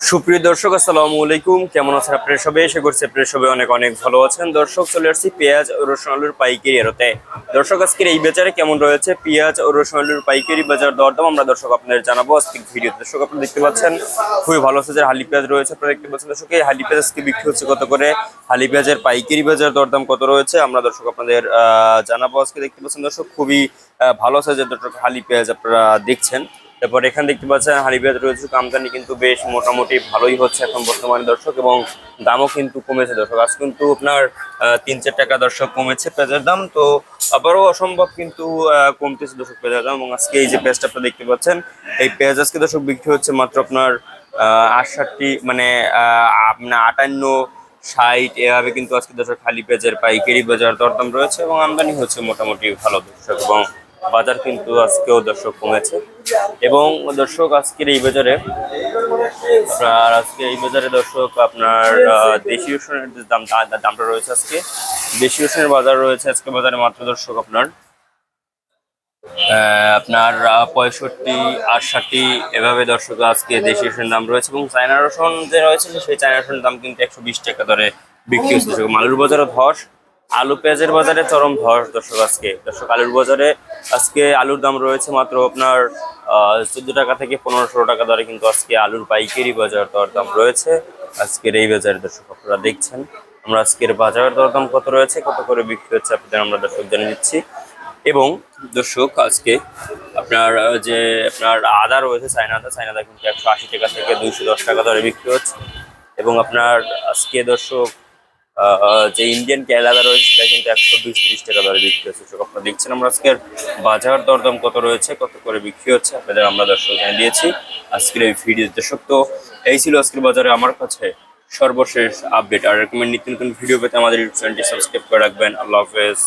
সুপ্রিয় দর্শক, আসসালামু আলাইকুম। কেমন আছেন আপনারা সবাই? এসে করছে আপনারা সবাই অনেক অনেক ভালো আছেন। দর্শক, চলে আসছি পেঁয়াজ ও রসুন আলুর পাইকারি এরোতে। দর্শক, আজকের এই বাজারে কেমন রয়েছে? পেঁয়াজ ও রসুন আলুর পাইকারি বাজার দরদাম আমরা দর্শক আপনাদের জানাব আজকের ভিডিও দর্শক, আপনারা দেখতে পাচ্ছেন, খুবই ভালো সাইজের হালি পেঁয়াজ রয়েছে। আপনারা দেখতে পাচ্ছেন দর্শক, এই হালি পেঁয়াজ আজকে বিক্রি হচ্ছে কত করে? হালি পেঁয়াজের পাইকারি বাজার দরদাম কত রয়েছে? আমরা দর্শক, আপনাদের জানাব আজকে। দেখতে পাচ্ছেন দর্শক, খুবই ভালো সাইজের দর্শক হালি পেঁয়াজ আপনারা দেখছেন। তারপর এখানে দেখতে পাচ্ছেন পেঁয়াজ রয়েছে আমদানি কিন্তু বেশ মোটামুটি ভালোই হচ্ছে এখন বর্তমানে দর্শক এবং দামও কিন্তু কমেছে। দর্শক, আজ কিন্তু আপনার তিন চার টাকা দর্শক কমেছে পেঁয়াজের দাম। তো আবারও অসম্ভব কিন্তু কমতেছে দর্শক পেঁয়াজের দাম এবং আজকে এই যে পেঁয়াজটা আপনারা দেখতে পাচ্ছেন, এই পেঁয়াজ আজকে দর্শক বিক্রি হচ্ছে মাত্র আপনার আটষট্টি মানে আপনার আটান্ন, ষাট, এভাবে কিন্তু আজকে দর্শক খালি পেঁয়াজের পাইকারি বাজার দরদাম রয়েছে এবং আমদানি হচ্ছে মোটামুটি ভালো দর্শক এবং বাজার কিন্তু আজকেও দর্শক কমেছে। এবং দর্শক, আজকের এই বাজারে আপনার আজকে এই বাজারে দর্শক, আপনার দেশি রসুনের দাম দামটা রয়েছে আজকে, দেশি রসুনের বাজার রয়েছে আজকে বাজারে মাত্র দর্শক আপনার আপনার পঁয়ষট্টি আটষট্টি এভাবে দর্শক আজকে দেশি রসুনের দাম রয়েছে এবং চায়না রসুন যে রয়েছে, সেই চায়না রসুনের দাম কিন্তু একশো বিশ টাকা দরে বিক্রি হচ্ছে। আলুর বাজারে ধস, আলু পেঁয়াজের বাজারে চরম ধস দর্শক আজকে। দর্শক, আলুর বাজারে আজকে আলুর দাম রয়েছে মাত্র আপনার চোদ্দ টাকা থেকে পনেরোশো টাকা দরে, কিন্তু আজকে আলুর পাইকারি বাজার দর দাম রয়েছে। আজকের এই বাজারে দর্শক আপনারা দেখছেন, আমরা আজকের বাজার দরদাম কত রয়েছে, কত করে বিক্রি হচ্ছে আপনাদের আমরা দর্শক জানিয়ে দিচ্ছি। এবং দর্শক, আজকে আপনার যে আপনার আদা রয়েছে চায়না আদা কিন্তু একশো আশি টাকা থেকে দুইশো দশ টাকা দরে বিক্রি হচ্ছে। এবং আপনার, আজকে দর্শক যে ইন্ডিয়ান কেলাদা রয়েছে সেটা কিন্তু একশো বিশ ত্রিশ টাকা দরে বিক্রি হচ্ছে। দর্শক আপনারা দেখছেন আমরা আজকের বাজার দরদাম কত রয়েছে, কত করে বিক্রি হচ্ছে, আপনাদের আমরা দর্শক জানিয়ে দিয়েছি আজকের এই ভিডিও দর্শক, তো এই ছিল আজকের বাজারে আমার কাছে সর্বশেষ আপডেট আর রেকমেন্ড নিত্য নতুন ভিডিও পেতে আমাদের ইউটিউব চ্যানেলটি সাবস্ক্রাইব করে রাখবেন। আল্লাহ হাফেজ।